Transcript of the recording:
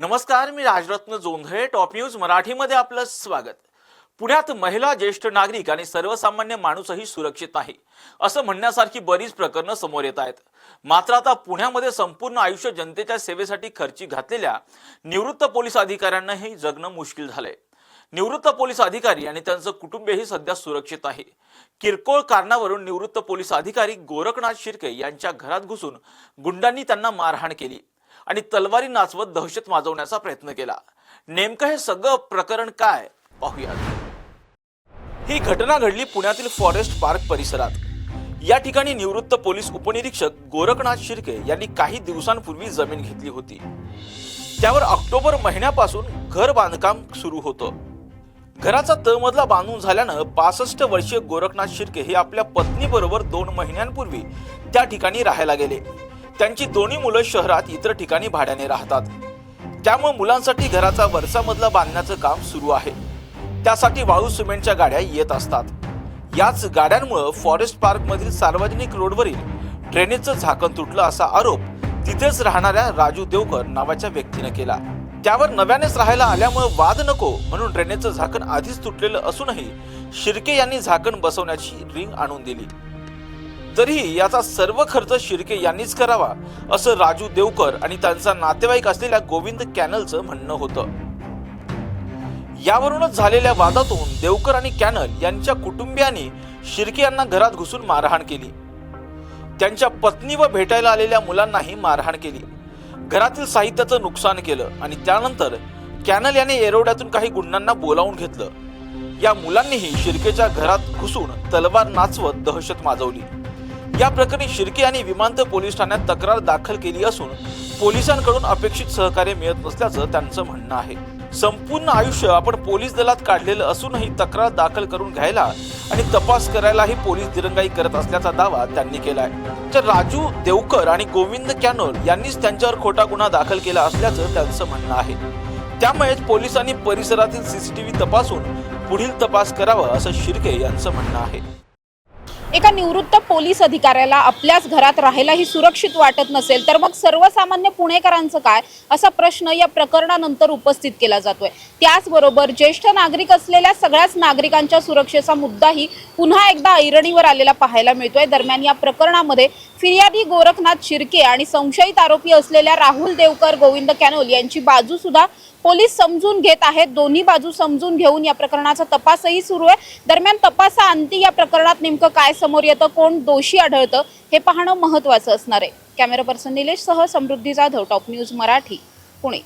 नमस्कार मी Rajratna Jondhale top news मराठीमध्ये आपलं स्वागत. पुण्यात महिला ज्येष्ठ नागरिक आणि सर्वसामान्य माणूसही सुरक्षित नाही असं म्हणण्यासारखी बरीच प्रकरणं समोर येत आहेत. मात्र आता पुण्यामध्ये संपूर्ण आयुष्य जनतेच्या सेवेसाठी खर्ची घातलेल्या निवृत्त पोलीस अधिकाऱ्यांनाही जगणं मुश्किल झालंय. निवृत्त पोलीस अधिकारी आणि त्यांचं कुटुंबही सध्या सुरक्षित आहे. किरकोळ कारणावरून निवृत्त पोलीस अधिकारी गोरखनाथ शिर्के यांच्या घरात घुसून गुंडांनी त्यांना मारहाण केली. आणि तलवारी नाचवत दहशत माजवण्याचा प्रयत्न केला. नेमकं हे सगळं प्रकरण काय? पाहूया ही घटना घडली पुण्यातील फॉरेस्ट पार्क परिसरात. या ठिकाणी निवृत्त पोलीस उपनिरीक्षक गोरखनाथ शिर्के यांनी काही दिवसांपूर्वी जमीन घेतली होती. त्यावर ऑक्टोबर महिन्यापासून घर बांधकाम सुरू होतं. घराचा तळमजला बांधून झाल्यानं पासष्ट वर्षीय गोरखनाथ शिर्के हे आपल्या पत्नीबरोबर दोन महिन्यांपूर्वी त्या ठिकाणी राहायला गेले. त्यांची दोन्ही मुलं शहरात इतर ठिकाणी भाड्याने राहतात. त्यामुळे मुलांसाठी घराचा वरचा बांधण्याचं काम सुरू आहे. त्यासाठी वाळू सिमेंटच्या गाड्या येत असतात. याच गाड्यांमुळे फॉरेस्ट पार्क मधील सार्वजनिक रोडवरील ड्रेनेजचं झाकण तुटलं असा आरोप तिथेच राहणाऱ्या राजू देवकर नावाच्या व्यक्तीने केला. त्यावर नव्यानेच राहायला आल्यामुळे वाद नको म्हणून ड्रेनेजचं झाकण आधीच तुटलेलं असूनही शिर्के यांनी झाकण बसवण्याची रिंग आणून दिली. तरीही याचा सर्व खर्च शिर्के यांनीच करावा असं राजू देवकर आणि त्यांचा नातेवाईक असलेल्या गोविंद कॅनलचं म्हणणं होतं. यावरूनच झालेल्या वादातून देवकर आणि कॅनल यांच्या कुटुंबियांनी शिर्के यांना घरात घुसून मारहाण केली. त्यांच्या पत्नी व भेटायला आलेल्या मुलांनाही मारहाण केली. घरातील साहित्याचं नुकसान केलं आणि त्यानंतर कॅनल याने एरोड्यातून काही गुंडांना बोलावून घेतलं. या मुलांनीही शिर्केच्या घरात घुसून तलवार नाचवत दहशत माजवली. या प्रकरणी शिर्के यांनी विमानतळ पोलीस ठाण्यात तक्रार दाखल केली असून पोलिसांकडून अपेक्षित सहकार्य मिळत नसल्याचं त्यांचं म्हणणं आहे. संपूर्ण आयुष्य आपण पोलीस दलात काढलेलं असूनही तक्रार दाखल करून घ्यायला आणि तपास करायलाही पोलीस दिरंगाई करत असल्याचा दावा त्यांनी केलाय. तर राजू देवकर आणि गोविंद कॅनोल यांनीच त्यांच्यावर खोटा गुन्हा दाखल केला असल्याचं त्यांचं म्हणणं आहे. त्यामुळेच पोलिसांनी परिसरातील सीसीटीव्ही तपासून पुढील तपास करावा असं शिर्के यांचं म्हणणं आहे. एका निवृत्त पोलीस अधिकाऱ्याला आपल्याच घरात राहायलाही सुरक्षित वाटत नसेल तर मग सर्वसामान्य पुणेकरांचं काय? असा प्रश्न या प्रकरणानंतर उपस्थित केला जातोय. त्याचबरोबर ज्येष्ठ नागरिक असलेल्या सगळ्याच नागरिकांच्या सुरक्षेचा मुद्दाही पुन्हा एकदा ऐरणीवर आलेला पाहायला मिळतोय. दरम्यान या प्रकरणामध्ये फिर्यादी गोरखनाथ शिर्के आणि संशयित आरोपी असलेल्या राहुल देवकर गोविंद कॅनोल यांची बाजू सुद्धा पोलीस समजून घेत आहेत. दोन्ही बाजू समजून घेऊन या प्रकरणाचा तपासही सुरू आहे. दरम्यान तपासाअंती या प्रकरणात नेमकं काय समोर येतं कोण दोषी आढळतं हे पाहणं महत्त्वाचं असणार आहे. कॅमेरा पर्सन निलेश सह समृद्धी जाधव टॉप न्यूज मराठी पुणे.